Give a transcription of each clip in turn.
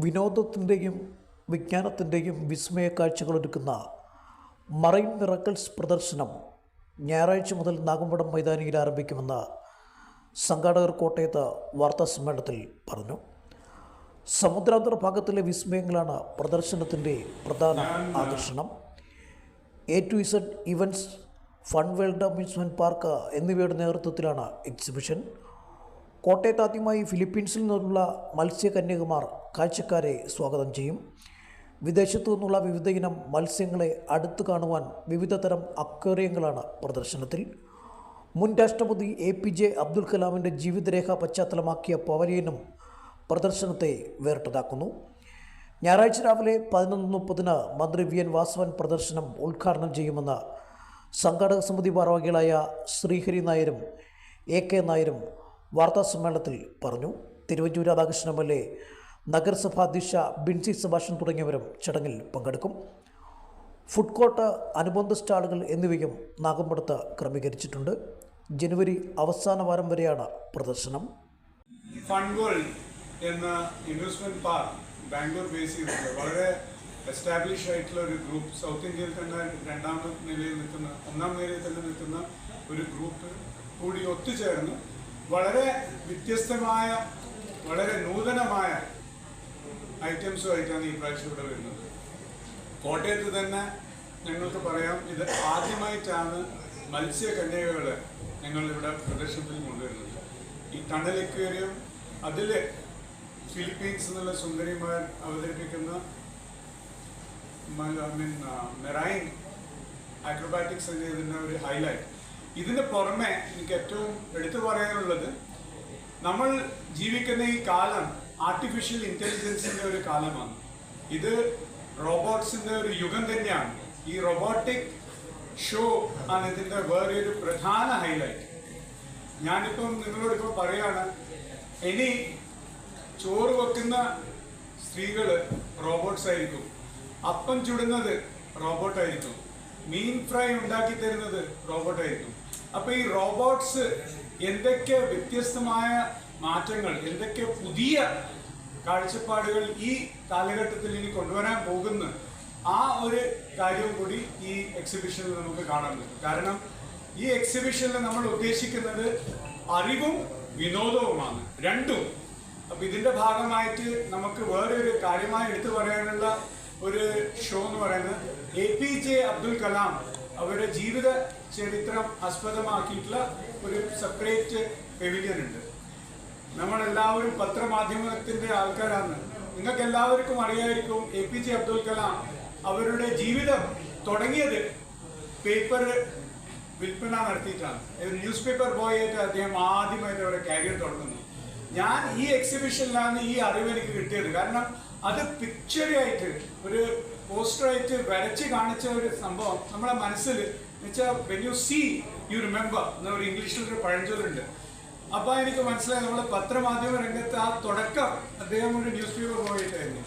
വിനോദത്തിന്റെയും വിജ്ഞാനത്തിന്റെയും വിസ്മയ കാഴ്ചകളൊരുക്കുന്ന marine miracles പ്രദർശനം ഞായറാഴ്ച മുതൽ നാഗമ്പടം മൈതാനിയിൽ ആരംഭിക്കുമെന്ന് സംഘാടകർ കോട്ടയത്ത് വാർത്താ സമ്മേളനത്തിൽ പറഞ്ഞു. സമുദ്രാന്തര ഭാഗത്തിലെ വിസ്മയങ്ങളാണ് പ്രദർശനത്തിന്റെ പ്രധാന ആകർഷണം. A to Z events fun world amusement park എന്നിവയുടെ നേതൃത്വത്തിലാണ് എക്സിബിഷൻ. കോട്ടയത്ത് ആദ്യമായി ഫിലിപ്പീൻസിൽ നിന്നുള്ള മത്സ്യകന്യകുമാർ കാഴ്ചക്കാരെ സ്വാഗതം ചെയ്യും. വിദേശത്തു നിന്നുള്ള വിവിധ ഇനം മത്സ്യങ്ങളെ അടുത്ത് കാണുവാൻ വിവിധ തരം അക്വേറിയങ്ങളാണ് പ്രദർശനത്തിൽ. മുൻ രാഷ്ട്രപതി എ പി ജെ അബ്ദുൽ കലാമിന്റെ ജീവിതരേഖ പശ്ചാത്തലമാക്കിയ പവലിയനും പ്രദർശനത്തെ വേറിട്ടതാക്കുന്നു. ഞായറാഴ്ച രാവിലെ പതിനൊന്ന് മുപ്പതിന് മന്ത്രി വി എൻ വാസവൻ പ്രദർശനം ഉദ്ഘാടനം ചെയ്യുമെന്ന് സംഘാടക സമിതി ഭാരവാഹികളായ ശ്രീഹരി നായരും എ കെ നായരും വാർത്താസമ്മേളനത്തിൽ പറഞ്ഞു. Thiruvanchoor Radhakrishnan M L A നഗരസഭാധ്യക്ഷ Binsy Subhashan തുടങ്ങിയവരും ചടങ്ങിൽ പങ്കെടുക്കും. ഫുഡ് കോർട്ട് അനുബന്ധ സ്റ്റാളുകൾ എന്നിവയും നാഗമ്പടത്ത് ക്രമീകരിച്ചിട്ടുണ്ട്. ജനുവരി അവസാന വാരം വരെയാണ് പ്രദർശനം. എന്ന ഇൻവെസ്റ്റ്മെന്റ് പാർക്ക് ബാംഗ്ലൂർ ബേസ് വളരെ എസ്റ്റാബ്ലിഷ് ആയിട്ടുള്ള ഒരു ഗ്രൂപ്പ് സൗത്ത് ഇന്ത്യയിൽ തന്നെ രണ്ടാമത്തെ നിലയിൽ നിൽക്കുന്ന ഒന്നാം നിലയിൽ തന്നെ നിൽക്കുന്ന ഒരു ഗ്രൂപ്പ് കൂടി ഒത്തുചേർന്ന് വളരെ വ്യത്യസ്തമായ വളരെ നൂതനമായ ഐറ്റംസുമായിട്ടാണ് ഈ പ്രാവശ്യം ഇവിടെ വരുന്നത്. കോട്ടയത്ത് തന്നെ ഞങ്ങൾക്ക് പറയാം ഇത് ആദ്യമായിട്ടാണ് ഞങ്ങൾ ഇവിടെ പ്രദർശനത്തിൽ കൊണ്ടുവരുന്നത്. ഈ ടണൽ എക്വേറിയം അതിൽ ഫിലിപ്പീൻസ് എന്നുള്ള സുന്ദരിമാർ അവതരിപ്പിക്കുന്ന മെറൈൻ അക്രോബാറ്റിക്സ് എന്ന ഒരു ഹൈലൈറ്റ് ഇതിന് പുറമെ എനിക്ക് ഏറ്റവും എടുത്തു പറയാനുള്ളത് നമ്മൾ ജീവിക്കുന്ന ഈ കാലം ആർട്ടിഫിഷ്യൽ ഇന്റലിജൻസിന്റെ ഒരു കാലമാണ്. ഇത് റോബോട്ട്സിന്റെ ഒരു യുഗം തന്നെയാണ്. ഈ റോബോട്ടിക് ഷോ ആണ് ഇതിന്റെ വേറെ ഒരു പ്രധാന ഹൈലൈറ്റ് ഞാനിപ്പം നിങ്ങളോട് ഇപ്പോൾ പറയാണ് ഇനി ചോറ് വെക്കുന്ന സ്ത്രീകൾ റോബോട്ട്സ് ആയിരിക്കും. അപ്പം ചുടുന്നത് റോബോട്ട് ആയിരിക്കും. മീൻ ഫ്രൈ ഉണ്ടാക്കി തരുന്നത് റോബോട്ട് ആയിരുന്നു അപ്പൊ ഈ റോബോട്ട്സ് എന്തൊക്കെ വ്യത്യസ്തമായ മാറ്റങ്ങൾ എന്തൊക്കെ പുതിയ കാഴ്ചപ്പാടുകൾ ഈ കാലഘട്ടത്തിൽ ഇനി കൊണ്ടുവരാൻ പോകുന്നു ആ ഒരു കാര്യവും കൂടി ഈ എക്സിബിഷനിൽ നമുക്ക് കാണാൻ പറ്റും. കാരണം ഈ എക്സിബിഷനിൽ നമ്മൾ ഉദ്ദേശിക്കുന്നത് അറിവും വിനോദവുമാണ് രണ്ടും. അപ്പൊ ഇതിന്റെ ഭാഗമായിട്ട് നമുക്ക് വേറെ ഒരു കാര്യമായി എടുത്തു പറയാനുള്ള ഒരു ഷോ എന്ന് പറയുന്നത് A P J Abdul Kalam അവരുടെ ജീവിത ചരിത്രം ആസ്പദമാക്കിയിട്ടുള്ള ഒരു സെപ്പറേറ്റ് പെവിലിയൻ ഉണ്ട്. നമ്മളെല്ലാവരും പത്രമാധ്യമത്തിന്റെ ആൾക്കാരാണ്. നിങ്ങൾക്ക് എല്ലാവർക്കും അറിയായിരിക്കും A P J Abdul Kalam അവരുടെ ജീവിതം തുടങ്ങിയത് പേപ്പർ വിൽപ്പന നടത്തിയിട്ടാണ്. ഒരു ന്യൂസ് പേപ്പർ ബോയ് ആയിട്ട് അദ്ദേഹം ആദ്യമായിട്ട് അവരുടെ കരിയർ തുടങ്ങുന്നു. ഞാൻ ഈ എക്സിബിഷനിലാണ് ഈ അറിവ് എനിക്ക് കിട്ടിയത്. കാരണം അത് പിക്ചറായിട്ട് ഒരു പോസ്റ്ററായിട്ട് വരച്ച് കാണിച്ച ഒരു സംഭവം നമ്മുടെ മനസ്സിൽ വെച്ചാൽ when you see you remember എന്ന ഒരു ഇംഗ്ലീഷിൽ ഒരു പഴഞ്ചൊല്ലുണ്ട്. അപ്പം എനിക്ക് മനസ്സിലായി നമ്മൾ പത്രമാധ്യമ രംഗത്ത് ആ തുടക്കം അദ്ദേഹം ഒരു ന്യൂസ് പേപ്പർ പോയിട്ടായിരുന്നു.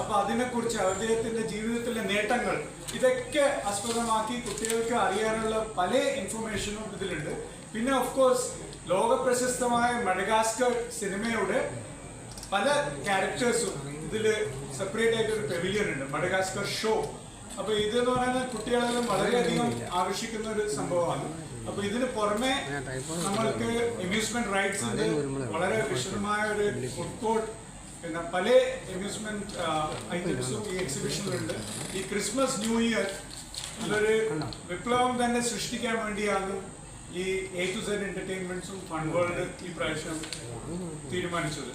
അപ്പൊ അതിനെക്കുറിച്ച് അദ്ദേഹത്തിന്റെ ജീവിതത്തിലെ നേട്ടങ്ങൾ ഇതൊക്കെ ആസ്പദമാക്കി കുട്ടികൾക്ക് അറിയാനുള്ള പല ഇൻഫർമേഷനും ഇതിലുണ്ട്. പിന്നെ ഓഫ് കോഴ്സ് ലോക പ്രശസ്തമായ മഡഗാസ്കർ സിനിമയുടെ പല ക്യാരക്ടേഴ്സും ഇതിൽ സെപ്പറേറ്റ് ആയിട്ട് ഒരു പെവിലിയൻ ഉണ്ട് മഡഗാസ്കർ ഷോ അപ്പൊ ഇത് എന്ന് പറയുന്നത് കുട്ടികളെല്ലാം വളരെയധികം ആകർഷിക്കുന്ന ഒരു സംഭവമാണ്. അപ്പൊ ഇതിന് പുറമെ നമ്മൾക്ക് അമ്യൂസ്മെന്റ് റൈറ്റ്സ് ഉണ്ട് വളരെ വിശദമായ ഒരു ഫുഡ് കോർട്ട് പിന്നെ പല അമ്യൂസ്മെന്റ് ഐറ്റംസും ഈ എക്സിബിഷനിലുണ്ട് ഈ ക്രിസ്മസ് ന്യൂ ഇയർ നല്ലൊരു വിപ്ലവം തന്നെ സൃഷ്ടിക്കാൻ വേണ്ടിയാണ് ഈ എ ടു സെഡ് എന്റർടൈൻമെന്റ്സും ഫൺ വേൾഡ് ഈ പ്രാവശ്യം തീരുമാനിച്ചത്.